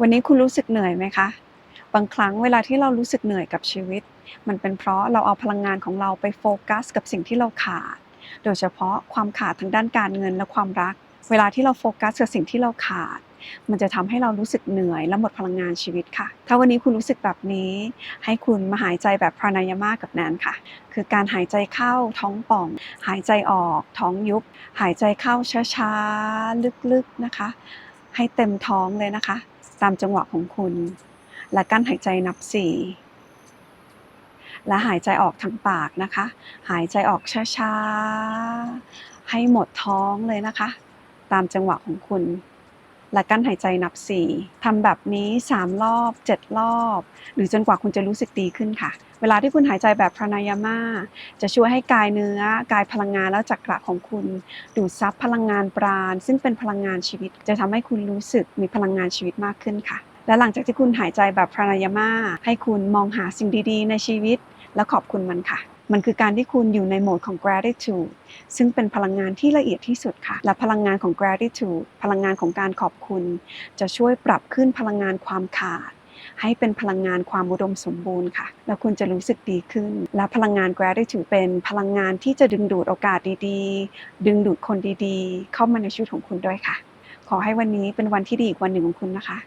วันนี้คุณรู้สึกเหนื่อยไหมคะ บางครั้งเวลาที่เรารู้สึกเหนื่อยกับชีวิต มันเป็นเพราะเราเอาพลังงานของเราไปโฟกัส กับสิ่งที่เราขาด โดยเฉพาะความขาดทางด้านการเงินและความรัก เวลาที่เราโฟกัสกับสิ่งที่เราขาด มันจะทำให้เรารู้สึกเหนื่อยและหมดพลังงานชีวิตค่ะ ถ้าวันนี้คุณรู้สึกแบบนี้ ให้คุณมาหายใจแบบพรานายามากับแนนค่ะ คือการหายใจเข้าท้องป่อง หายใจออกท้องยุบ หายใจเข้าช้าๆลึกๆนะคะ ให้เต็มท้องเลยนะคะ ตามจังหวะของคุณ และกั้นหายใจนับสี่และหายใจออกทางปากนะคะ หายใจออกช้าๆ ให้หมดท้องเลยนะคะ ตามจังหวะของคุณ และกั้นหายใจนับสี่ทำแบบนี้ 3 รอบ 7 รอบ หรือจนกว่าคุณจะรู้สึกดีขึ้นค่ะ เวลาที่คุณหายใจแบบพรานายาม่าจะช่วยให้กายเนื้อ กายพลังงานแล้วจักระของคุณ ดูดซับพลังงานปราณ ซึ่งเป็นพลังงานชีวิต จะทำให้คุณรู้สึกมีพลังงานชีวิตมากขึ้นค่ะ และหลังจากที่คุณหายใจแบบพรานายาม่าให้คุณมองหาสิ่งดีๆ ในชีวิต และขอบคุณมันค่ะ มันคือการที่คุณอยู่ในโหมดของ gratitude ซึ่งเป็นพลังงานที่ละเอียดที่สุดค่ะ และพลังงานของ gratitude พลังงานของการขอบคุณ จะช่วยปรับขึ้นพลังงานความขาด ให้เป็นพลังงานความอุดมสมบูรณ์ค่ะ แล้วคุณจะรู้สึกดีขึ้น และพลังงาน gratitude เป็นพลังงานที่จะดึงดูดโอกาสดีๆ ดึงดูดคนดีๆ เข้ามาในชีวิตของคุณด้วยค่ะ ขอให้วันนี้เป็นวันที่ดีอีกวันหนึ่งของคุณนะคะ